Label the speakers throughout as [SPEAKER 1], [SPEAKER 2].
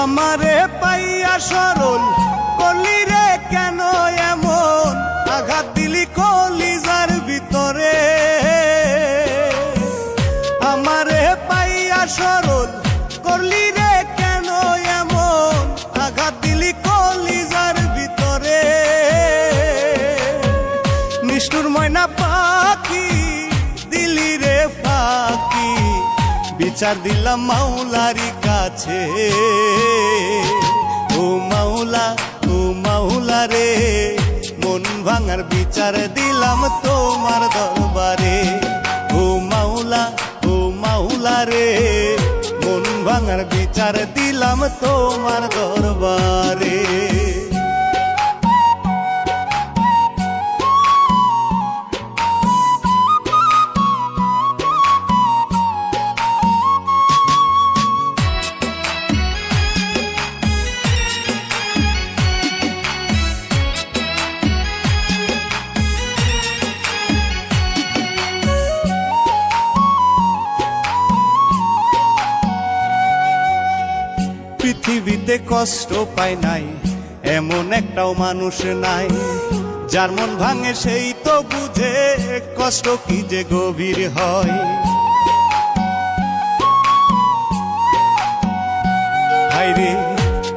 [SPEAKER 1] আমারে পাইয়া সরল বিচার দিলাম মাওলারি কাছে। ও মাওলা ও মাওলা রে, মন ভাঙার বিচার দিলাম তোমার দরবারে। ও মাওলা ও মাওলা রে, মন ভাঙার বিচার দিলাম তোমার দরবারে। পৃথিবীতে কষ্ট পায় নাই, এমন একটাও মানুষ নাই। যার মন ভাঙে সেই তো বুঝে কষ্ট কি যে গভীর হয়।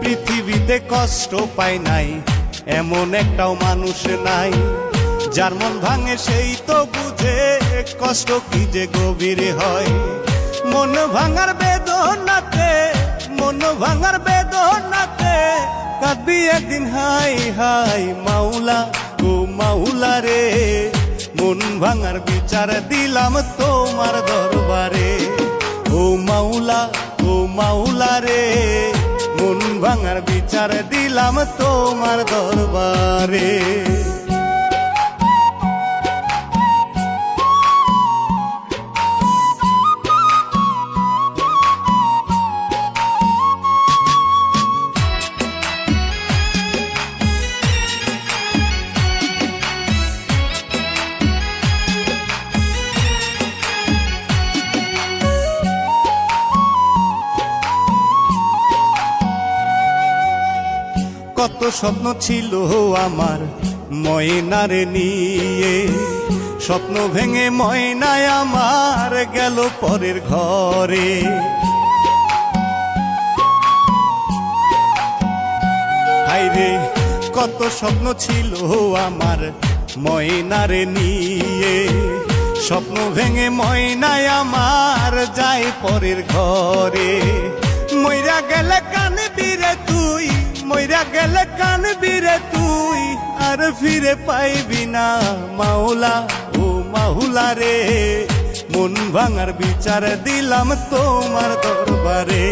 [SPEAKER 1] পৃথিবীতে কষ্ট পায় নাই, এমন একটাও মানুষ নাই। যার মন ভাঙে সেই তো বুঝে কষ্ট কি যে গভীর হয়। মন ভাঙার বেদনাতে মন ভাঙার বেদনাতে কাঁদবি একদিন, হাই হাই, মাওলা ও মাওলা রে। মন ভাঙার বিচার দিলাম তোমার দরবারে। ও মাওলা ও মাওলা রে। মন ভাঙার বিচার দিলাম তোমার দরবারে। কত স্বপ্ন ছিল আমার ময়নারে নিয়ে। স্বপ্ন ভেঙে ময়নায় আমার গেল পরের ঘরে। হাইরে কত স্বপ্ন ছিল আমার ময়নারে নিয়ে। স্বপ্ন ভেঙে ময়নায় আমার যায় পরের ঘরে। মইরা গেলে কান মইরা গেলে কান বিরে তুই, আর ফিরে পাইবি না মাওলা। ও মাহুলা রে, মন ভাঙার বিচার দিলাম তোমার দরবারে।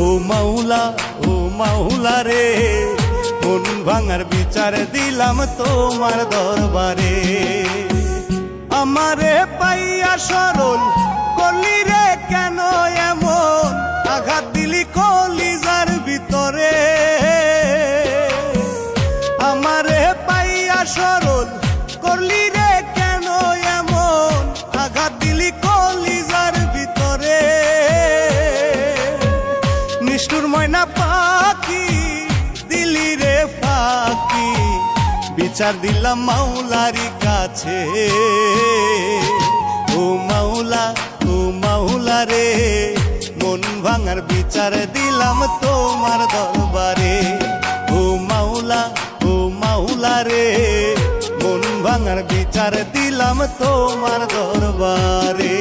[SPEAKER 1] ও মাওলা, ও মাহুলা রে, মন ভাঙার বিচার দিলাম তোমার দরবারে। আমারে পাইয়া সরল সরল করলি রে কেন এমন? আঘাত দিলি কলিজার ভিতরে। নিষ্ঠুর ময়না পাখি দিলি রে ফাঁকি। বিচার দিলাম মাওলারি কাছে। ও মাওলা ও মাওলা রে, মন ভাঙার বিচার দিলাম তোমার দরবারে ভাঙার বিচার দিলাম তোমার দরবারে।